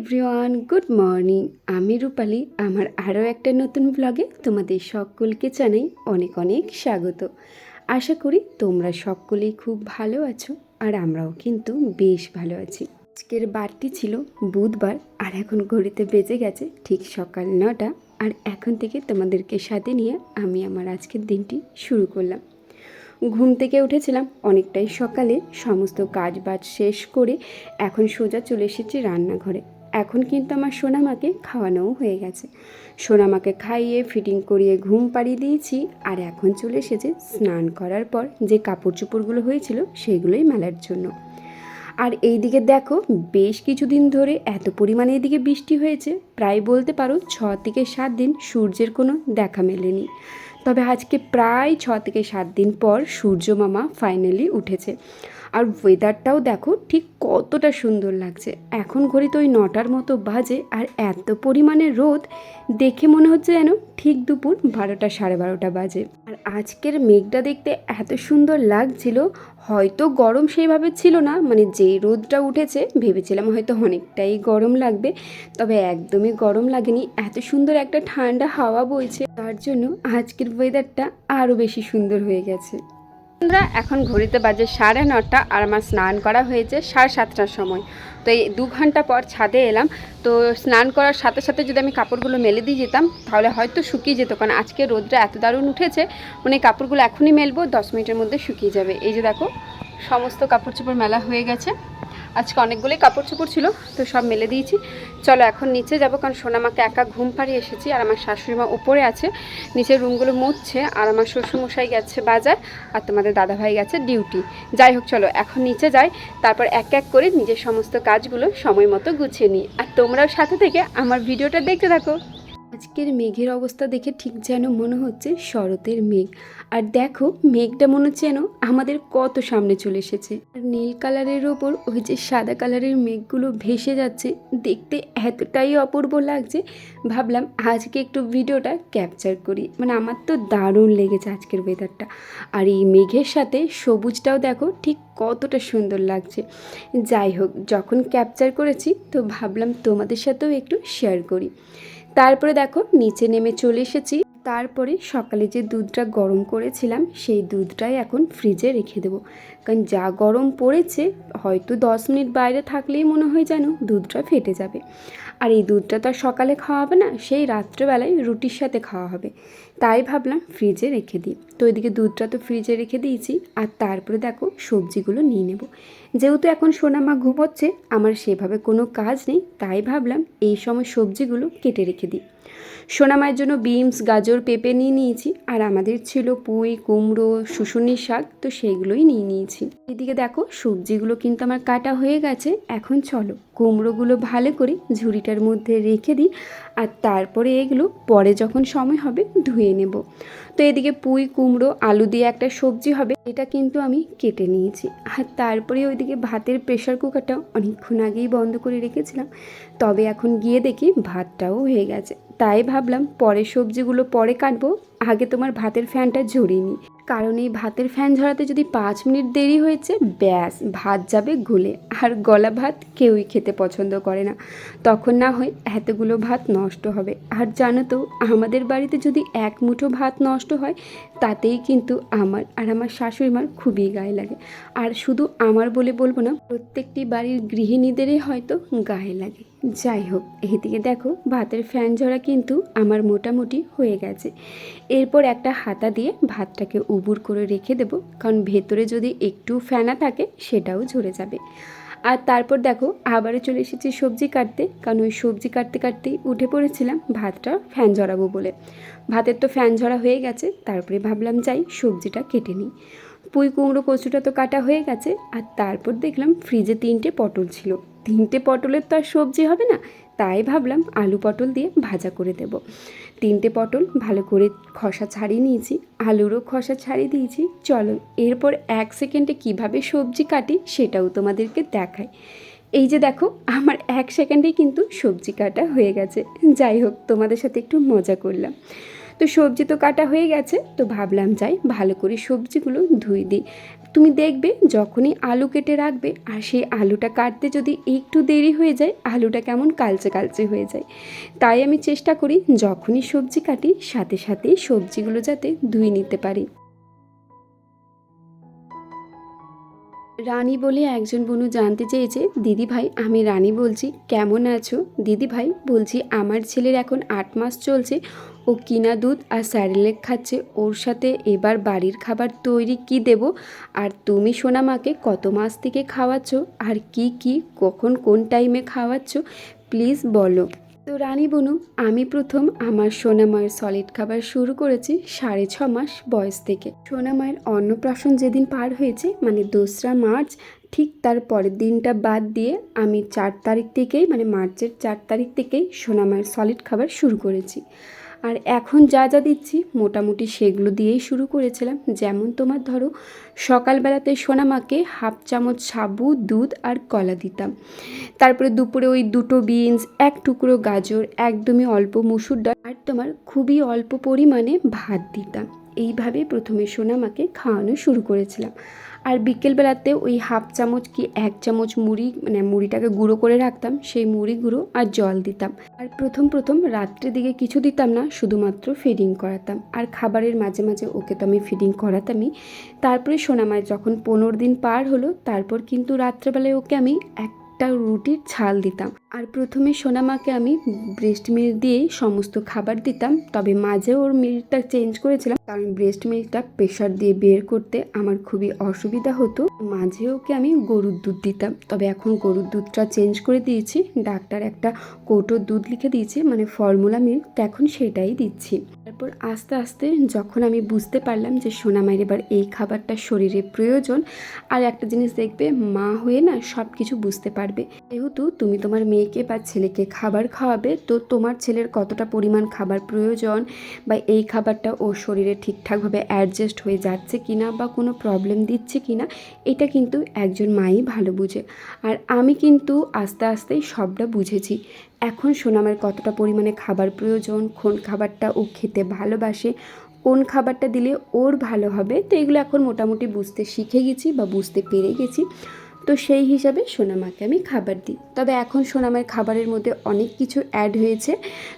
Everyone, good morning. আমি রূপালি। আমার আরও একটা নতুন ব্লগে তোমাদের সকলকে জানাই অনেক অনেক স্বাগত। আশা করি তোমরা সকলেই খুব ভালো আছো আর আমরাও কিন্তু বেশ ভালো আছি। আজকের বারটি ছিল বুধবার আর এখন ঘড়িতে বেজে গেছে ঠিক সকাল নটা। আর এখন থেকে তোমাদেরকে সাথে নিয়ে আমি আমার আজকের দিনটি শুরু করলাম। ঘুম থেকে উঠেছিলাম অনেকটাই সকালে। সমস্ত কাজ বাজ শেষ করে এখন সোজা চলে এসেছি রান্নাঘরে। এখন কিন্তু আমার সোনামাকে খাওয়ানোও হয়ে গেছে। সোনামাকে খাইয়ে, ফিটিং করিয়ে ঘুম পাড়িয়ে দিয়েছি আর এখন চলে এসেছে স্নান করার পর যে কাপড় চোপড়গুলো হয়েছিল সেগুলোই মেলার জন্য। আর এই দিকে দেখো, বেশ কিছুদিন ধরে এত পরিমাণে এদিকে বৃষ্টি হয়েছে, প্রায় বলতে পারো ছ থেকে সাত দিন সূর্যের কোনো দেখা মেলেনি। তবে আজকে প্রায় ছ থেকে সাত দিন পর সূর্য মামা ফাইনালি উঠেছে। আর ওয়েদারটাও দেখো ঠিক কতটা সুন্দর লাগছে। এখন ঘড়িতে ওই নটার মতো বাজে আর এত পরিমাণে রোদ, দেখে মনে হচ্ছে যেন ঠিক দুপুর বারোটা সাড়ে বারোটা বাজে। আর আজকের মেঘটা দেখতে এত সুন্দর লাগছিল, হয়তো গরম সেইভাবে ছিল না মানে যেই রোদটা উঠেছে ভেবেছিলাম হয়তো অনেকটাই গরম লাগবে, তবে একদমই গরম লাগেনি, এত সুন্দর একটা ঠান্ডা হাওয়া বইছে, তার জন্য আজকের ওয়েদারটা আরও বেশি সুন্দর হয়ে গেছে। বন্ধুরা, এখন ঘড়িতে বাজে সাড়ে নটা আর আমার স্নান করা হয়েছে সাড়ে সাতটার সময়। তো এই দু ঘণ্টা পর ছাদে এলাম। তো স্নান করার সাথে সাথে যদি আমি কাপড়গুলো মেলে দিয়ে যেতাম, তাহলে হয়তো শুকিয়ে যেত। কারণ আজকে রোদটা এত দারুণ উঠেছে মানে কাপড়গুলো এখনই মেলবো, দশ মিনিটের মধ্যে শুকিয়ে যাবে। এই যে দেখো, সমস্ত কাপড় চোপড় মেলা হয়ে গেছে। আজকে অনেকগুলোই কাপড় চোপড় ছিল, তো সব মেলে দিয়েছি। চলো এখন নিচে যাব, কারণ সোনামাকে একা ঘুম পাড়িয়ে এসেছি, আর আমার শাশুড়ি মা উপরে আছে। নিচের রুমগুলো মুছছে, আর আমার শ্বশুরমশাই গেছে বাজার, আর তোমাদের দাদাভাই গেছে ডিউটি। যাই হোক, চলো এখন নিচে যাই, তারপর এক এক করে নিজের সমস্ত কাজগুলো সময় মতো গুছিয়ে নিই। আর তোমরাও সাথে থেকে আমার ভিডিওটা দেখতে থাকো। আজকের মেঘের অবস্থা দেখে ঠিক যেন মনে হচ্ছে শরতের মেঘ। আর দেখো, মেঘটা মনে হচ্ছে যেন আমাদের কত সামনে চলে এসেছে। আর নীল কালারের ওপর ওই যে সাদা কালারের মেঘগুলো ভেসে যাচ্ছে, দেখতে এতটাই অপূর্ব লাগছে। ভাবলাম আজকে একটু ভিডিওটা ক্যাপচার করি। মানে আমার তো দারুণ লেগেছে আজকের ওয়েদারটা আর এই মেঘের সাথে সবুজটাও দেখো ঠিক কতটা সুন্দর লাগছে। যাই হোক, যখন ক্যাপচার করেছি, তো ভাবলাম তোমাদের সাথেও একটু শেয়ার করি। তারপরে দেখো নিচে নেমে চলে এসেছি। তারপরে সকালে যে দুধটা গরম করেছিলাম, সেই দুধটাই এখন ফ্রিজে রেখে দেবো। কারণ যা গরম পড়েছে, হয়তো দশ মিনিট বাইরে থাকলেই মনে হয় যেন দুধটা ফেটে যাবে। আর এই দুধটা তো আর সকালে খাওয়া হবে না, সেই রাত্রেবেলায় রুটির সাথে খাওয়া হবে। তাই ভাবলাম ফ্রিজে রেখে দিই। তো এদিকে দুধটা তো ফ্রিজে রেখে দিয়েছি, আর তারপরে দেখো সবজিগুলো নিয়ে নেব। যেহেতু এখন সোনামা ঘুমোচ্ছে, আমার সেভাবে কোনো কাজ নেই, তাই ভাবলাম এই সময় সবজিগুলো কেটে রেখে দিই। সোনামায়ের জন্য বিনস, গাজর, পেঁপে নিয়ে নিয়েছি। আর আমাদের ছিল পুঁই, কুমড়ো শুশুনি শাক, তো সেইগুলোই নিয়ে নিয়েছি। এদিকে দেখো, সবজিগুলো কিন্তু আমার কাটা হয়ে গেছে। এখন চলো, কুমড়োগুলো ভালো করে ঝুড়িটার মধ্যে রেখে দিই। আর তারপরে এগুলো পরে যখন সময় হবে ধুয়ে নেব। তো এদিকে পুঁই, কুমড়ো, আলু দিয়ে একটা সবজি হবে, এটা কিন্তু আমি কেটে নিয়েছি। আর তারপরে ওইদিকে ভাতের প্রেশার কুকারটা অনেকক্ষণ আগেই বন্ধ করে রেখেছিলাম, তবে এখন গিয়ে দেখি ভাতটাও হয়ে গেছে। তাই ভাবলাম পরে সবজিগুলো পরে কাটবো, আগে তোমার ভাতের ফ্যানটা ঝরিয়ে নিই। কারণ এই ভাতের ফ্যান ঝরাতে যদি পাঁচ মিনিট দেরি হয়েছে, ব্যাস, ভাত যাবে গলে। আর গলা ভাত কেউই খেতে পছন্দ করে না। তখন না হয় এতগুলো ভাত নষ্ট হবে। আর জানো তো, আমাদের বাড়িতে যদি এক মুঠো ভাত নষ্ট হয়, তাতেই কিন্তু আমার আর আমার শাশুড়ি মার খুবই গায়ে লাগে। আর শুধু আমার বলে বলব না, প্রত্যেকটি বাড়ির গৃহিণীদেরই হয়তো গায়ে লাগে। যাই হোক, এদিকে দেখো, ভাতের ফ্যান ঝরা কিন্তু আমার মোটামুটি হয়ে গেছে। এরপর একটা হাতা দিয়ে ভাতটাকে উবুর করে রেখে দেবো। কারণ ভেতরে যদি একটু ফেনা থাকে, সেটাও ঝরে যাবে। আর তারপর দেখো, আবারও চলে এসেছি সবজি কাটতে। কারণ ওই সবজি কাটতে কাটতেই উঠে পড়েছিলাম, ভাতটা ফ্যান ঝরাবো বলে। ভাতের তো ফ্যান ঝরা হয়ে গেছে, তারপরে ভাবলাম যাই সবজিটা কেটে নিই। পুঁই কুমড়ো কচুটা তো কাটা হয়ে গেছে, আর তারপর দেখলাম ফ্রিজে তিনটে পটল ছিল। তিনটে পটলের তো আর সবজি হবে না, তাই ভাবলাম আলু পটল দিয়ে ভাজা করে দেব। তিনটে পটল ভালো করে খসা ছাড়িয়ে নিয়েছি, আলুরও খসা ছাড়িয়ে দিয়েছি। চলো, এরপর এক সেকেন্ডে কীভাবে সবজি কাটি সেটাও তোমাদেরকে দেখাই। এই যে দেখো, আমার এক সেকেন্ডেই কিন্তু সবজি কাটা হয়ে গেছে। যাই হোক, তোমাদের সাথে একটু মজা করলাম। তো সবজি তো কাটা হয়ে গেছে, তো ভাবলাম যাই ভালো করে সবজিগুলো ধুই দিই। তুমি দেখবে যখনই আলু কেটে রাখবে আর সেই আলুটা কাটতে যদি একটু দেরি হয়ে যায়, আলুটা কেমন কালচে কালচে হয়ে যায়। তাই আমি চেষ্টা করি যখনই সবজি কাটি, সাথে সাথেই সবজিগুলো যাতে ধুয়ে নিতে পারি। রানী বলে একজন বনু জানতে চেয়েছে, দিদি ভাই, আমি রানী বলছি, কেমন আছো? দিদি ভাই, বলছি আমার ছেলের এখন আট মাস চলছে ও কিনা দুধ আর স্যারেলেক খাচ্ছে, ওর সাথে এবার বাড়ির খাবার তৈরি কি দেব? আর তুমি সোনা মাকে কত মাস থেকে খাওয়াচ্ছ? আর কি কি, কখন কোন টাইমে খাওয়াচ্ছ? প্লিজ বলো। তো রানী বনু, আমি প্রথম আমার সোনামায়ের সলিড খাবার শুরু করেছি সাড়ে ছ মাস বয়স থেকে। সোনামায়ের অন্নপ্রাশন যেদিন পার হয়েছে মানে দোসরা মার্চ, ঠিক তার পরের দিনটা বাদ দিয়ে আমি চার তারিখ থেকেই মানে মার্চের চার তারিখ থেকেই সোনামায়ের সলিড খাবার শুরু করেছি। আর এখন যা যা দিচ্ছি, মোটামুটি সেগুলো দিয়েই শুরু করেছিলাম। যেমন তোমার ধরো, সকালবেলাতে সোনামাকে হাফ চামচ সাবু, দুধ আর কলা দিতাম। তারপরে দুপুরে ওই দুটো বিনস, এক টুকরো গাজর, একদমই অল্প মুসুর ডাল আর তোমার খুবই অল্প পরিমাণে ভাত দিতাম। এইভাবে প্রথমে সোনামাকে খাওয়ানো শুরু করেছিলাম। আর বিকেলবেলাতে ওই হাফ চামচ কি এক চামচ মুড়ি মানে মুড়িটাকে গুঁড়ো করে রাখতাম, সেই মুড়ি গুঁড়ো আর জল দিতাম। আর প্রথম প্রথম রাত্রের দিকে কিছু দিতাম না, শুধুমাত্র ফিডিং করাতাম। আর খাবারের মাঝে মাঝে ওকে তো আমি ফিডিং করাতামই। তারপরে সোনামায় যখন পনেরো দিন পার হলো, তারপর কিন্তু রাত্রেবেলায় ওকে আমি এক একটা রুটির ছাল দিতাম। আর প্রথমে সোনামাকে আমি ব্রেস্ট মিল্ক দিয়েই সমস্ত খাবার দিতাম, তবে মাঝে ওর মিল্কটা চেঞ্জ করেছিলাম, কারণ ব্রেস্ট মিল্কটা প্রেশার দিয়ে বের করতে আমার খুবই অসুবিধা হতো। মাঝে ওকে আমি গরুর দুধ দিতাম, তবে এখন গরুর দুধটা চেঞ্জ করে দিয়েছি। ডাক্তার একটা কৌটো দুধ লিখে দিয়েছে মানে ফর্মুলা মিল্ক এখন সেটাই দিচ্ছি। তারপর আস্তে আস্তে যখন আমি বুঝতে পারলাম যে সোনামায়ের এবার এই খাবারটা শরীরে প্রয়োজন, আর একটা জিনিস দেখবে, মা হয়ে না সব কিছু বুঝতে পারবে। যেহেতু তুমি তোমার মেয়েকে বা ছেলেকে খাবার খাওয়াবে, তো তোমার ছেলের কতটা পরিমাণ খাবার প্রয়োজন বা এই খাবারটা ওর শরীরে ঠিকঠাকভাবে অ্যাডজাস্ট হয়ে যাচ্ছে কি না বা কোনো প্রবলেম দিচ্ছে কি না এটা কিন্তু একজন মাই ভালো বুঝে। আর আমি কিন্তু আস্তে আস্তে সবটা বুঝেছি। এখন সোনামের কতটা পরিমাণে খাবার প্রয়োজন, কোন খাবারটা ও খেতে ভালোবাসে, কোন খাবারটা দিলে ওর ভালো হবে, তো এগুলো এখন মোটামুটি বুঝতে শিখে গেছি বা বুঝতে পেরে গেছি। তো সেই হিসাবে সোনামাকে আমি খাবার দিই। তবে এখন সোনামার খাবারের মধ্যে অনেক কিছু অ্যাড হয়েছে।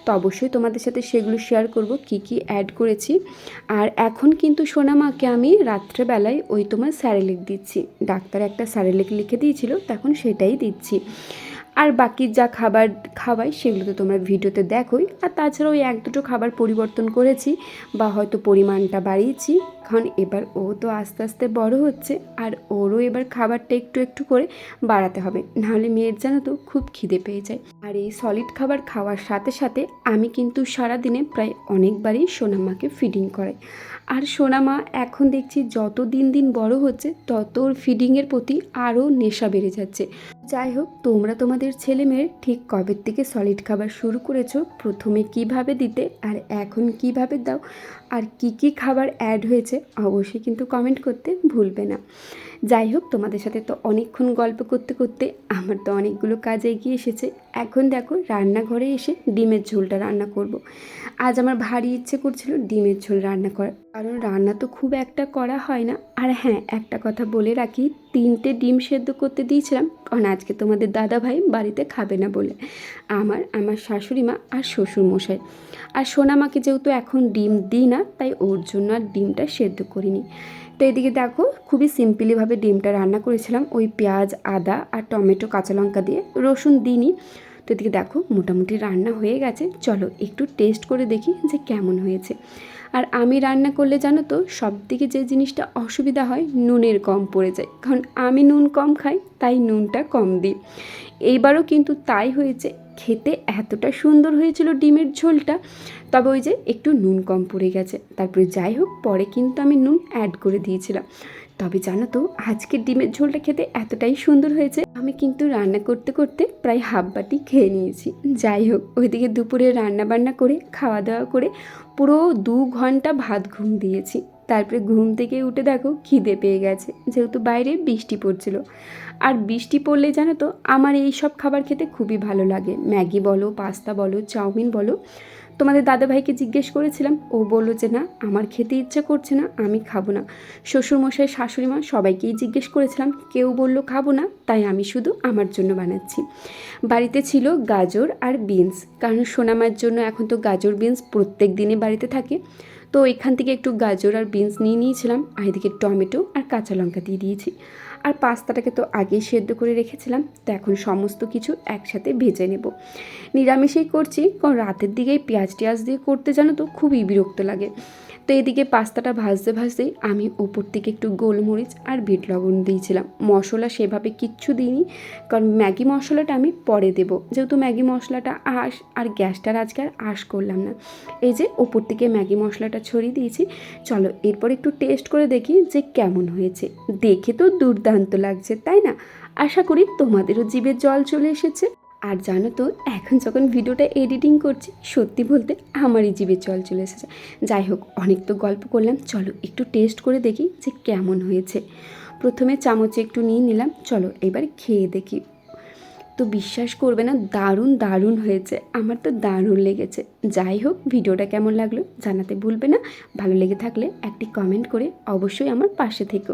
তো অবশ্যই তোমাদের সাথে সেগুলো শেয়ার করব, কি কি অ্যাড করেছি। আর এখন কিন্তু সোনামাকে আমি রাত্রেবেলায় ওই তোমার স্যারেলেক দিচ্ছি। ডাক্তার একটা স্যারেলেক লিখে দিয়েছিল তখন সেটাই দিচ্ছি। আর বাকি যা খাবার খাওয়াই, সেগুলো তো তোমরা ভিডিওতে দেখোই। আর তাছাড়া ওই এক দুটো খাবার পরিবর্তন করেছি, বা হয়তো পরিমাণটা বাড়িয়েছি। কারণ এবার ও তো আস্তে আস্তে বড় হচ্ছে, আর ওরও এবার খাবারটা একটু একটু করে বাড়াতে হবে। নাহলে মেয়ের যেন তো খুব খিদে পেয়ে যায়। আর এই সলিড খাবার খাওয়ার সাথে সাথে আমি কিন্তু সারাদিনে প্রায় অনেকবারই সোনামাকে ফিডিং করাই। আর সোনামা এখন দেখছি যত দিন দিন বড় হচ্ছে, তত ওর ফিডিংয়ের প্রতি আরও নেশা বেড়ে যাচ্ছে। যাই হোক, তোমরা তোমাদের ছেলে মেয়ের ঠিক কবের থেকে সলিড খাবার শুরু করেছ, প্রথমে কীভাবে দিতে, আর এখন কীভাবে দাও, আর কি কি খাবার অ্যাড হয়েছে অবশ্যই কিন্তু কমেন্ট করতে ভুলবে না। যাই হোক, তোমাদের সাথে তো অনেকক্ষণ গল্প করতে করতে আমার তো অনেকগুলো কাজ এগিয়ে এসেছে। এখন দেখো, রান্নাঘরে এসে ডিমের ঝোলটা রান্না করব। আজ আমার ভারী ইচ্ছে করছিল ডিমের ঝোল রান্না করার। কারণ রান্না তো খুব একটা করা হয় না। আর হ্যাঁ একটা কথা বলে রাখি, তিনটে ডিম সেদ্ধ করতে দিয়েছিলাম, কারণ আজকে তোমাদের দাদা ভাই বাড়িতে খাবে না বলে। আমার আমার শাশুড়ি মা আর শ্বশুর মশাই। আর সোনামাকে যেহেতু এখন ডিম দিই না, তাই ওর জন্য আর ডিমটা সেদ্ধ করিনি। তো এদিকে দেখো, খুবই সিম্পলিভাবে ডিমটা রান্না করেছিলাম। ওই পেঁয়াজ, আদা আর টমেটো, কাঁচা লঙ্কা দিয়ে, রসুন দিইনি। তো এদিকে দেখো, মোটামুটি রান্না হয়ে গেছে। চলো একটু টেস্ট করে দেখি যে কেমন হয়েছে। আর আমি রান্না করলে জানো তো সব দিকে যে জিনিসটা অসুবিধা হয়, নুনের কম পড়ে যায়। কারণ আমি নুন কম খাই, তাই নুনটা কম দিই। এইবারও কিন্তু তাই হয়েছে। খেতে এতটা সুন্দর হয়েছিল ডিমের ঝোলটা। তবে ওই যে একটু নুন কম পড়ে গেছে। তারপরে যাই হোক, পরে কিন্তু আমি নুন অ্যাড করে দিয়েছিলাম। তবে জানো তো আজকের ডিমের ঝোলটা খেতে এতটাই সুন্দর হয়েছে। আমি কিন্তু রান্না করতে করতে প্রায় হাফ বাটি খেয়ে নিয়েছি। যাই হোক, ওইদিকে দুপুরে রান্না বান্না করে খাওয়া দাওয়া করে পুরো দু ঘণ্টা ভাত ঘুম দিয়েছি। তারপরে ঘুম থেকে উঠে দেখো খিদে পেয়ে গেছে। যেহেতু বাইরে বৃষ্টি পড়ছিল। আর বৃষ্টি পড়লে জানো তো, আমার এই সব খাবার খেতে খুবই ভালো লাগে। ম্যাগি বলো, পাস্তা বলো, চাউমিন বলো। তোমাদের দাদাভাইকে জিজ্ঞেস করেছিলাম, ও বলল যে না, আমার খেতে ইচ্ছে করছে না, আমি খাব না। শ্বশুরমশাই শাশুড়ি মা সবাইকেই জিজ্ঞেস করেছিলাম, কেউ বলল খাব না, তাই আমি শুধু আমার জন্য বানাচ্ছি। বাড়িতে ছিল গাজর আর বিনস, কারণ সোনামার জন্য এখন তো গাজর বিনস প্রত্যেক দিনে বাড়িতে থাকে। তো এখান থেকে একটু গাজর আর বিনস নিয়ে নিয়েছিলাম, আর এদিকে টমেটো আর কাঁচা লঙ্কা দিয়ে দিয়েছি। আর পাস্তাটাকে তো আগেই সেদ্ধ করে রেখেছিলাম, তো এখন সমস্ত কিছু একসাথে ভেজে নেব। নিরামিষেই করছি, কারণ রাতের দিকেই পেঁয়াজ টিয়াজ দিয়ে করতে জানো তো খুবই বিরক্ত লাগে। তো এদিকে পাস্তাটা ভাজতে ভাজতেই আমি ওপর থেকে একটু গোলমরিচ আর বিট লবণ দিয়েছিলাম। মশলা সেভাবে কিচ্ছু দিইনি, কারণ ম্যাগি মশলাটা আমি পরে দেব। যেহেতু ম্যাগি মশলাটা আশ আর গ্যাসটার আজকে আর আশ করলাম না। এই যে ওপর থেকে ম্যাগি মশলাটা ছড়িয়ে দিয়েছি। চলো এরপর একটু টেস্ট করে দেখি যে কেমন হয়েছে। দেখে তো দুর্দান্ত লাগছে, তাই না? আশা করি তোমাদেরও জিভে জল চলে এসেছে। আর জানো তো, এখন যখন ভিডিওটা এডিটিং করছি, সত্যি বলতে আমারই জিভে জল চলে এসেছে। যাই হোক, অনেক তো গল্প করলাম। চলো একটু টেস্ট করে দেখি যে কেমন হয়েছে। প্রথমে চামচে একটু নিয়ে নিলাম। চলো এবার খেয়ে দেখি। তো বিশ্বাস করবে না, দারুণ দারুণ হয়েছে। আমার তো দারুণ লেগেছে। যাই হোক, ভিডিওটা কেমন লাগল জানাতে ভুলবে না। ভালো লেগে থাকলে একটি কমেন্ট করে অবশ্যই আমার পাশে থেকো।